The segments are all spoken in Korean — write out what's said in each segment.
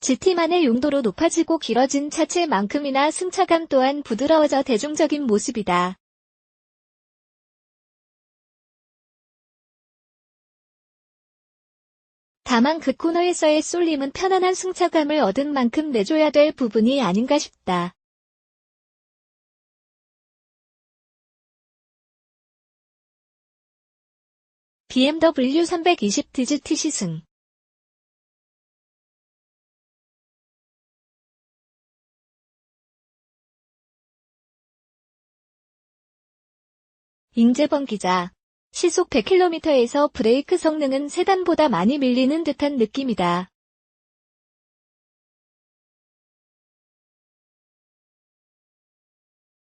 GT만의 용도로 높아지고 길어진 차체만큼이나 승차감 또한 부드러워져 대중적인 모습이다. 다만 그 코너에서의 쏠림은 편안한 승차감을 얻은 만큼 내줘야 될 부분이 아닌가 싶다. BMW 320 DGT 시승 임재범 기자 시속 100km에서 브레이크 성능은 세단보다 많이 밀리는 듯한 느낌이다.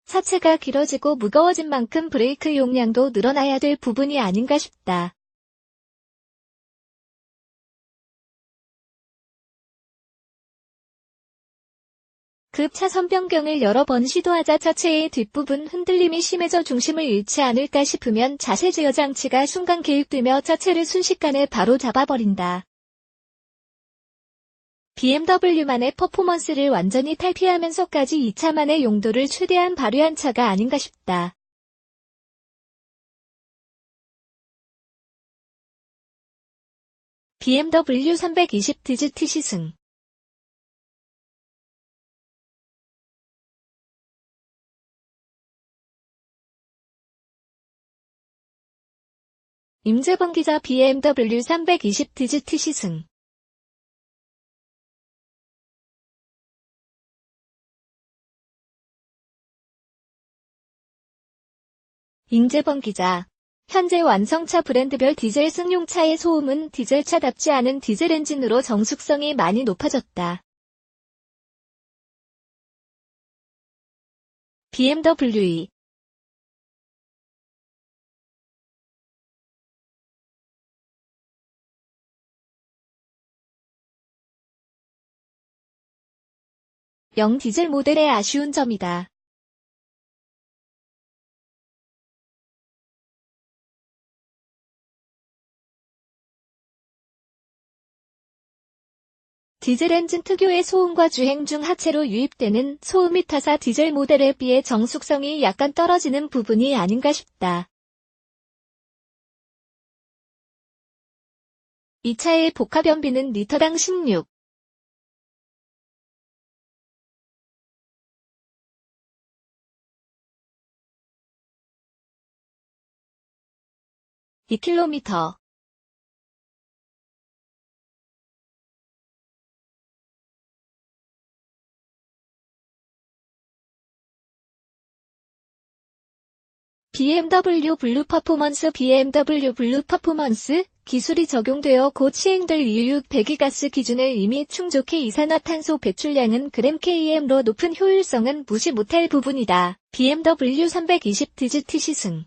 차체가 길어지고 무거워진 만큼 브레이크 용량도 늘어나야 될 부분이 아닌가 싶다. 급 차선 변경을 여러 번 시도하자 차체의 뒷부분 흔들림이 심해져 중심을 잃지 않을까 싶으면 자세 제어 장치가 순간 개입되며 차체를 순식간에 바로 잡아버린다. BMW만의 퍼포먼스를 완전히 탈피하면서까지 2차만의 용도를 최대한 발휘한 차가 아닌가 싶다. BMW 320 DGT 시승 임재범 기자 BMW 320 DGT 시승 임재범 기자 현재 완성차 브랜드별 디젤 승용차의 소음은 디젤차답지 않은 디젤 엔진으로 정숙성이 많이 높아졌다. BMW 영 디젤 모델의 아쉬운 점이다. 디젤 엔진 특유의 소음과 주행 중 하체로 유입되는 소음이 타사 디젤 모델에 비해 정숙성이 약간 떨어지는 부분이 아닌가 싶다. 이 차의 복합 연비는 리터당 16, 2km BMW 블루 퍼포먼스 BMW 블루 퍼포먼스 기술이 적용되어 곧 시행될 EU 배기가스 기준을 이미 충족해 이산화탄소 배출량은 그램 KM로 높은 효율성은 무시 못할 부분이다. BMW 320 DGT 시승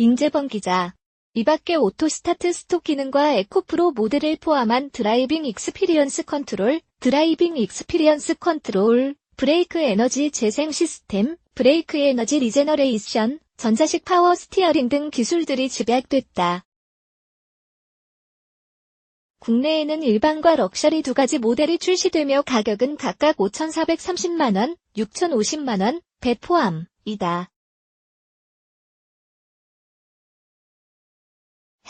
임재범 기자. 이밖에 오토 스타트 스톱 기능과 에코프로 모드를 포함한 드라이빙 익스피리언스 컨트롤, 드라이빙 익스피리언스 컨트롤, 브레이크 에너지 재생 시스템, 브레이크 에너지 리제너레이션, 전자식 파워 스티어링 등 기술들이 집약됐다. 국내에는 일반과 럭셔리 두 가지 모델이 출시되며 가격은 각각 5,430만원, 6,050만원, 배 포함 이다.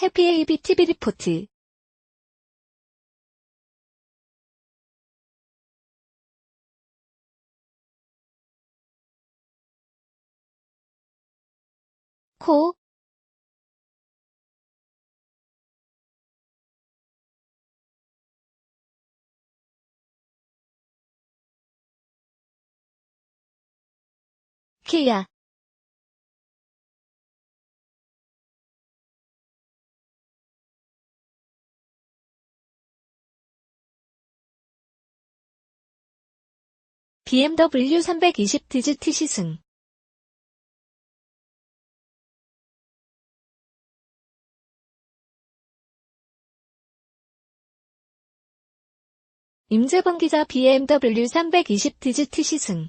해피에이비 TV 리포트. 코. 키야 BMW 320 DGT 시승 임재범 기자 BMW 320 DGT 시승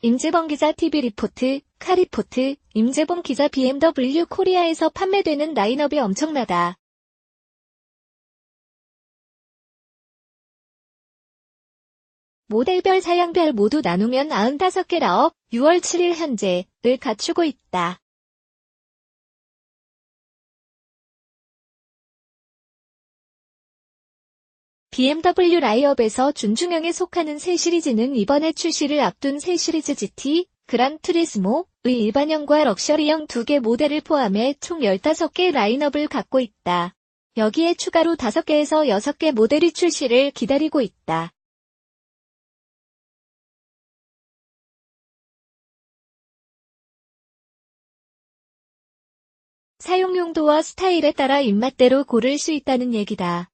임재범 기자 TV 리포트, 카리포트, 임재범 기자 BMW 코리아에서 판매되는 라인업이 엄청나다. 모델별 사양별 모두 나누면 95개 라업 6월 7일 현재를 갖추고 있다. BMW 라이업에서 준중형에 속하는 새 시리즈는 이번에 출시를 앞둔 새 시리즈 GT, 그란 트리스모의 일반형과 럭셔리형 두 개 모델을 포함해 총 15개 라인업을 갖고 있다. 여기에 추가로 5개에서 6개 모델이 출시를 기다리고 있다. 사용 용도와 스타일에 따라 입맛대로 고를 수 있다는 얘기다.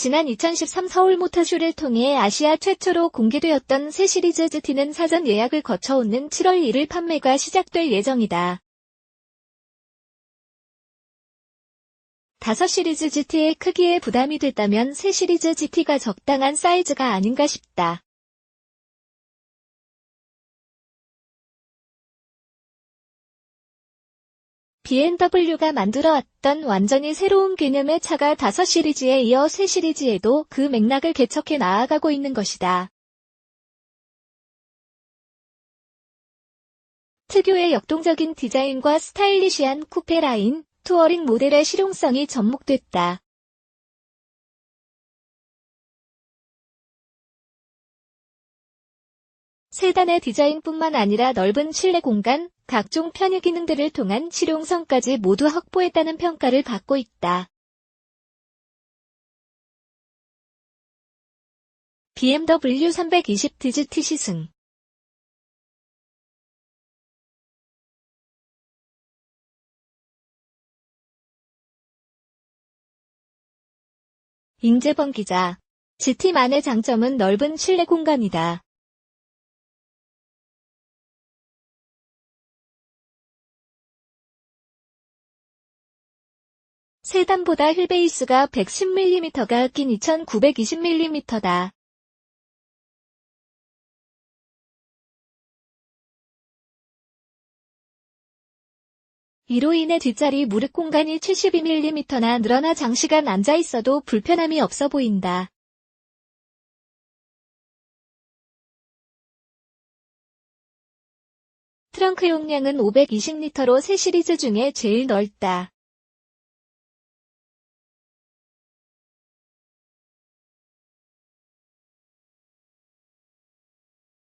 지난 2013 서울 모터쇼를 통해 아시아 최초로 공개되었던 새 시리즈 GT는 사전 예약을 거쳐 오는 7월 1일 판매가 시작될 예정이다. 5 시리즈 GT의 크기에 부담이 됐다면 새 시리즈 GT가 적당한 사이즈가 아닌가 싶다. BMW가 만들어왔던 완전히 새로운 개념의 차가 5 시리즈에 이어 새 시리즈에도 그 맥락을 개척해 나아가고 있는 것이다. 특유의 역동적인 디자인과 스타일리시한 쿠페 라인, 투어링 모델의 실용성이 접목됐다. 세단의 디자인뿐만 아니라 넓은 실내 공간, 각종 편의 기능들을 통한 실용성까지 모두 확보했다는 평가를 받고 있다. BMW 320 DGT 시승 임재범 기자 GT만의 장점은 넓은 실내 공간이다. 세단보다 휠베이스가 110mm가 긴 2920mm다. 이로 인해 뒷자리 무릎 공간이 72mm나 늘어나 장시간 앉아 있어도 불편함이 없어 보인다. 트렁크 용량은 520리터로 새 시리즈 중에 제일 넓다.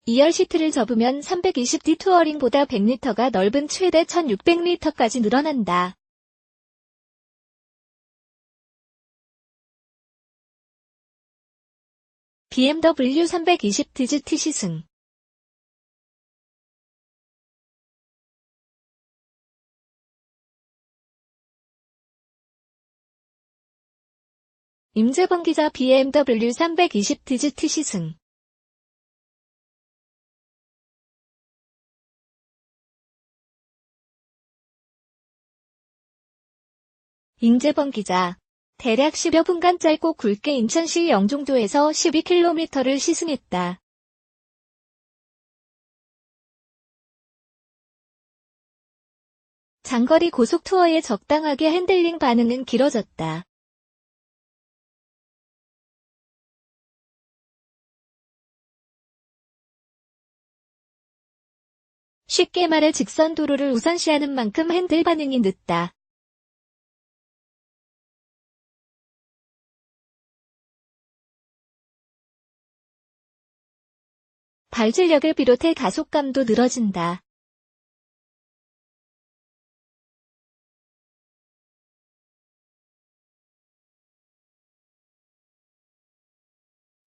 이열 시트를 접으면 320D 투어링보다 100리터가 넓은 최대 1600리터까지 늘어난다. BMW 320 DGT 시승 임재범 기자 BMW 320 DGT 시승 임재범 기자. 대략 10여 분간 짧고 굵게 인천시 영종도에서 12km를 시승했다. 장거리 고속 투어에 적당하게 핸들링 반응은 길어졌다. 쉽게 말해 직선 도로를 우선시하는 만큼 핸들 반응이 늦다. 발질력을 비롯해 가속감도 늘어진다.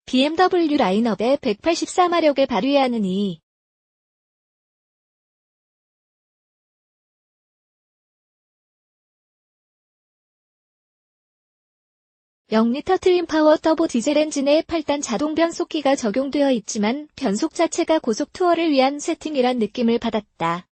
BMW 라인업에 184마력을 발휘하는 이 (0리터) 트윈 파워 터보 디젤 엔진에 8단 자동 변속기가 적용되어 있지만 변속 자체가 고속 투어를 위한 세팅이란 느낌을 받았다.